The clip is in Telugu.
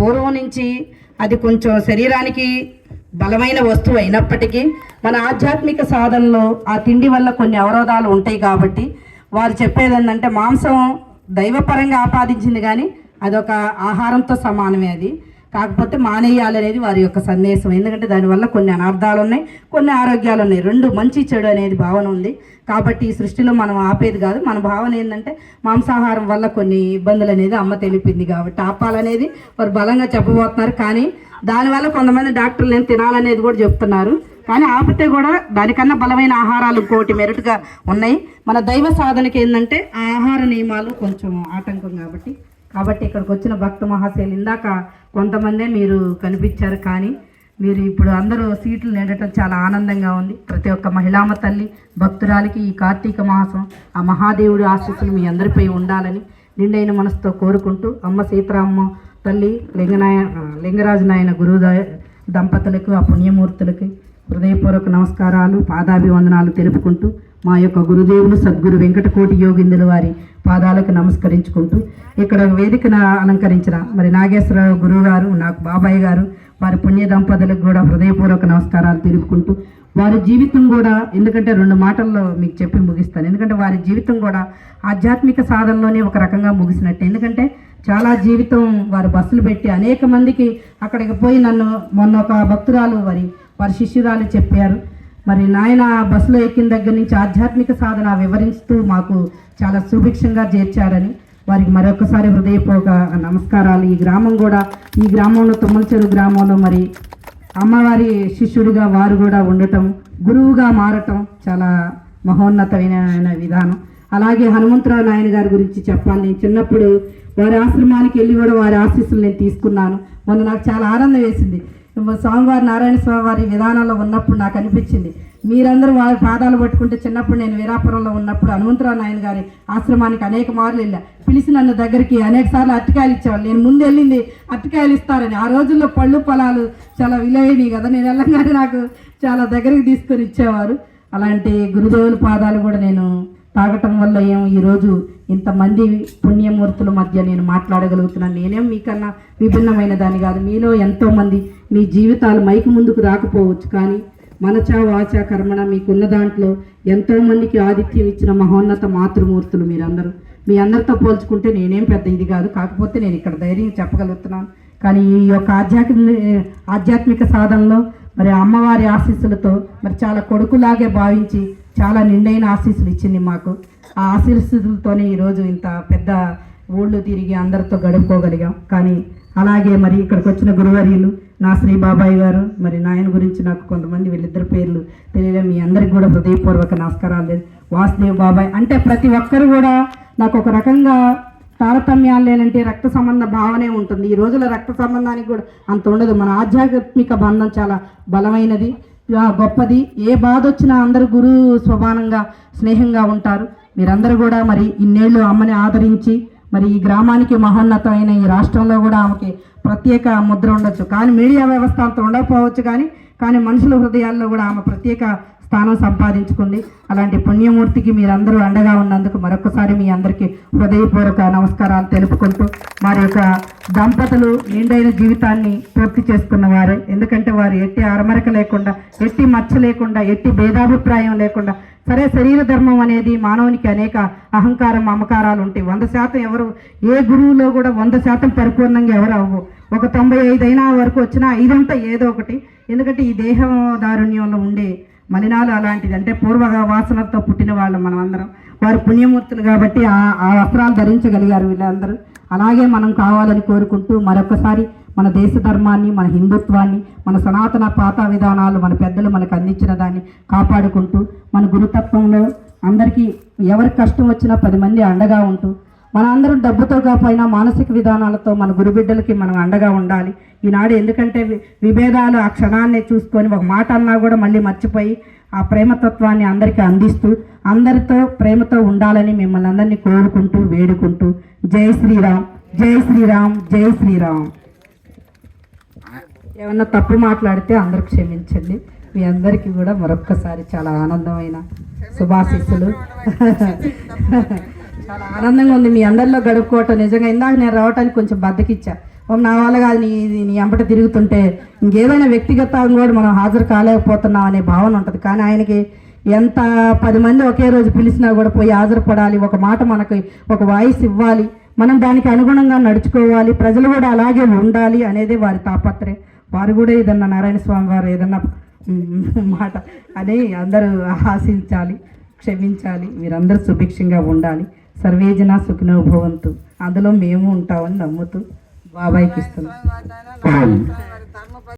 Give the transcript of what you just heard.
పూర్వం నుంచి అది కొంచెం శరీరానికి బలమైన వస్తువు అయినప్పటికీ మన ఆధ్యాత్మిక సాధనలో ఆ తిండి వల్ల కొన్ని అవరోధాలు ఉంటాయి కాబట్టి వారు చెప్పేది ఏంటంటే మాంసం దైవపరంగా ఆపాదించింది కానీ అదొక ఆహారంతో సమానమే అది. కాకపోతే మానేయాలనేది వారి యొక్క సందేశం. ఎందుకంటే దానివల్ల కొన్ని అనర్థాలు ఉన్నాయి కొన్ని ఆరోగ్యాలు ఉన్నాయి రెండు మంచి చెడు అనేది భావన ఉంది. కాబట్టి ఈ సృష్టిలో మనం ఆపేది కాదు. మన భావన ఏంటంటే మాంసాహారం వల్ల కొన్ని ఇబ్బందులు అనేది అమ్మ తెలిపింది కాబట్టి ఆపాలనేది వారు బలంగా చెప్పబోతున్నారు. కానీ దానివల్ల కొంతమంది డాక్టర్లు నేను తినాలనేది కూడా చెప్తున్నారు. కానీ ఆపితే కూడా దానికన్నా బలమైన ఆహారాలు ఇంకోటి మెరుటుగా ఉన్నాయి. మన దైవ సాధనకి ఏంటంటే ఆ ఆహార నియమాలు కొంచెం ఆటంకం కాబట్టి కాబట్టి ఇక్కడికి వచ్చిన భక్త మహాశైలు ఇందాక కొంతమందే మీరు కనిపించారు కానీ మీరు ఇప్పుడు అందరూ సీట్లు నిండటం చాలా ఆనందంగా ఉంది. ప్రతి ఒక్క మహిళామ తల్లి భక్తురాలికి ఈ కార్తీక మాసం ఆ మహాదేవుడి ఆశీస్సులు మీ అందరిపై ఉండాలని నిండైన మనసుతో కోరుకుంటూ అమ్మ సీతారామ తల్లి లింగనాయ లింగరాజు నాయన గురువు దంపతులకు ఆ పుణ్యమూర్తులకి హృదయపూర్వక నమస్కారాలు పాదాభివందనాలు తెలుపుకుంటూ మా యొక్క గురుదేవులు సద్గురు వెంకటకోటి యోగిందుల వారి పాదాలకు నమస్కరించుకుంటూ ఇక్కడ వేదికను అలంకరించిన మరి నాగేశ్వరరావు గురువు గారు నాకు బాబాయ్ గారు వారి పుణ్య దంపతులకు కూడా హృదయపూర్వక నమస్కారాలు తెలుపుకుంటూ వారి జీవితం కూడా ఎందుకంటే రెండు మాటల్లో మీకు చెప్పి ముగిస్తాను. ఎందుకంటే వారి జీవితం కూడా ఆధ్యాత్మిక సాధనలోనే ఒక రకంగా ముగిసినట్టు. ఎందుకంటే చాలా జీవితం వారు బస్సులు పెట్టి అనేక మందికి అక్కడికి పోయి నన్ను మొన్న ఒక భక్తురాలు వారి వారి శిష్యురాలు చెప్పారు. మరి నాయన బస్సులో ఎక్కిన దగ్గర నుంచి ఆధ్యాత్మిక సాధన వివరిస్తూ మాకు చాలా సుభిక్షంగా చేర్చారని వారికి మరొకసారి హృదయపూర్వక నమస్కారాలు. ఈ గ్రామం కూడా ఈ గ్రామంలో తుమ్మలచెరు గ్రామంలో మరి అమ్మవారి శిష్యుడిగా వారు కూడా ఉండటం గురువుగా మారటం చాలా మహోన్నతమైన విధానం. అలాగే హనుమంతరావు నాయన గారి గురించి చెప్పాలి. నేను చిన్నప్పుడు వారి ఆశ్రమానికి వెళ్ళి కూడా వారి ఆశీస్సులు నేను తీసుకున్నాను. మొన్న నాకు చాలా ఆనందం వేసింది. స్వామివారి నారాయణ స్వామి వారి విధానంలో ఉన్నప్పుడు నాకు అనిపించింది. మీరందరూ వారి పాదాలు పట్టుకుంటే చిన్నప్పుడు నేను వీరాపురంలో ఉన్నప్పుడు హనుమంతరావు నాయన గారి ఆశ్రమానికి అనేక మార్లు వెళ్ళా. పిలిచి నన్ను దగ్గరికి అనేక సార్లు అరటికాయలు ఇచ్చేవాళ్ళు. నేను ముందు వెళ్ళింది అరటికాయలు ఇస్తారని. ఆ రోజుల్లో పళ్ళు పొలాలు చాలా విలువైనవి కదా. నేను వెళ్ళంగానే నాకు చాలా దగ్గరికి తీసుకొని ఇచ్చేవారు. అలాంటి గురుదేవుల పాదాలు కూడా నేను తాగటం వల్ల ఏం ఈరోజు ఇంతమంది పుణ్యమూర్తుల మధ్య నేను మాట్లాడగలుగుతున్నాను. నేనేం మీకన్నా విభిన్నమైన దాన్ని కాదు. మీలో ఎంతోమంది మీ జీవితాలు మైకు ముందుకు రాకపోవచ్చు. కానీ మనచా వాచా కర్మణ మీకున్న దాంట్లో ఎంతోమందికి ఆతిథ్యం ఇచ్చిన మహోన్నత మాతృమూర్తులు మీరందరూ. మీ అందరితో పోల్చుకుంటే నేనేం పెద్ద ఇది కాదు. కాకపోతే నేను ఇక్కడ ధైర్యం చెప్పగలుగుతున్నాను. కానీ ఈ యొక్క ఆధ్యాత్మిక ఆధ్యాత్మిక సాధనలో మరి అమ్మవారి ఆశీస్సులతో మరి చాలా కొడుకులాగే భావించి చాలా నిండైన ఆశీస్సులు ఇచ్చింది మాకు. ఆ ఆశీస్సులతోనే ఈరోజు ఇంత పెద్ద ఊళ్ళు తిరిగి అందరితో గడుపుకోగలిగాం. కానీ అలాగే మరి ఇక్కడికి వచ్చిన గురువర్యులు నా శ్రీ బాబాయ్ గారు మరి నాయన గురించి నాకు కొంతమంది వీళ్ళిద్దరు పేర్లు తెలియదు మీ అందరికి కూడా హృదయపూర్వక నమస్కారాలు. లేదు వాసుదేవ్ బాబాయ్ అంటే ప్రతి ఒక్కరు కూడా నాకు ఒక రకంగా తారతమ్యాలు లేనంటే రక్త సంబంధ భావనే ఉంటుంది. ఈ రోజుల రక్త సంబంధానికి కూడా అంత ఉండదు. మన ఆధ్యాత్మిక బంధం చాలా బలమైనది. ఆ, గొప్పది. ఏ బాధ వచ్చినా అందరూ గురు స్వభానంగా స్నేహంగా ఉంటారు. మీరందరూ కూడా మరి ఇన్నేళ్ళు అమ్మని ఆదరించి మరి ఈ గ్రామానికి మహోన్నతమైన ఈ రాష్ట్రంలో కూడా ఆమెకి ప్రత్యేక ముద్ర ఉండొచ్చు. కానీ మీడియా వ్యవస్థ అంత ఉండకపోవచ్చు కానీ కానీ మనుషుల హృదయాల్లో కూడా ఆమె ప్రత్యేక స్థానం సంపాదించుకుంది. అలాంటి పుణ్యమూర్తికి మీరందరూ అండగా ఉన్నందుకు మరొకసారి మీ అందరికీ హృదయపూర్వక నమస్కారాలు తెలుపుకుంటూ వారి యొక్క దంపతులు నిండైన జీవితాన్ని పూర్తి చేసుకున్నవారే ఎందుకంటే వారు ఎట్టి అరమరక లేకుండా ఎట్టి మచ్చ లేకుండా ఎట్టి భేదాభిప్రాయం లేకుండా సరే శరీర ధర్మం అనేది మానవునికి అనేక అహంకారం మమకారాలు ఉంటాయి. వంద శాతం ఎవరు ఏ గురువులో కూడా వంద శాతం పరిపూర్ణంగా ఎవరు అవ్వవు. ఒక తొంభై ఐదు అయినా వరకు వచ్చినా ఐదంతా ఏదో ఒకటి. ఎందుకంటే ఈ దేహ దారుణ్యంలో ఉండే మలినాలు అలాంటిది అంటే పూర్వగా వాసనతో పుట్టిన వాళ్ళు మనం అందరం వారు పుణ్యమూర్తులు కాబట్టి ఆ ఆ వస్త్రాలు ధరించగలిగారు వీళ్ళందరూ. అలాగే మనం కావాలని కోరుకుంటూ మరొకసారి మన దేశ ధర్మాన్ని మన హిందుత్వాన్ని మన సనాతన పాత విధానాలు మన పెద్దలు మనకు అందించిన దాన్ని కాపాడుకుంటూ మన గురుతత్వంలో అందరికీ ఎవరికి కష్టం వచ్చినా పది మంది అండగా ఉంటూ మనందరం డబ్బుతో కాకపోయినా మానసిక విధానాలతో మన గురుబిడ్డలకి మనం అండగా ఉండాలి. ఈనాడు ఎందుకంటే విభేదాలు ఆ క్షణాన్ని చూసుకొని ఒక మాట అన్నా కూడా మళ్ళీ మర్చిపోయి ఆ ప్రేమతత్వాన్ని అందరికీ అందిస్తూ అందరితో ప్రేమతో ఉండాలని మిమ్మల్ని అందరినీ కోరుకుంటూ వేడుకుంటూ జై శ్రీరామ్ జై శ్రీరామ్ జై శ్రీరామ్. ఏమన్నా తప్పు మాట్లాడితే అందరూ క్షమించండి. మీ అందరికీ కూడా మరొక్కసారి చాలా ఆనందమైన శుభాశిస్సులు. చాలా ఆనందంగా ఉంది. మీ అందరిలో గడుపుకోవటం నిజంగా ఇందాక నేను రావటానికి కొంచెం బద్దకిచ్చా. ఓ నా వల్ల కాదు నీ ఇది నీ అంబట తిరుగుతుంటే ఇంకేదైనా వ్యక్తిగతంగా కూడా మనం హాజరు కాలేకపోతున్నాం అనే భావన ఉంటుంది. కానీ ఆయనకి ఎంత పది మంది ఒకే రోజు పిలిచినా కూడా పోయి హాజరుపడాలి. ఒక మాట మనకి ఒక వాయిస్ ఇవ్వాలి. మనం దానికి అనుగుణంగా నడుచుకోవాలి. ప్రజలు కూడా అలాగే ఉండాలి అనేది వారి తాపత్రయం. వారు కూడా ఏదన్నా నారాయణ స్వామి వారు ఏదన్నా మాట అని అందరూ ఆశించాలి క్షమించాలి. మీరందరూ సుభిక్షంగా ఉండాలి. సర్వేజన సుఖినో భవంతు. అందులో మేము ఉంటామని నమ్ముతూ బాబాయ్కి ఇస్తున్నాం.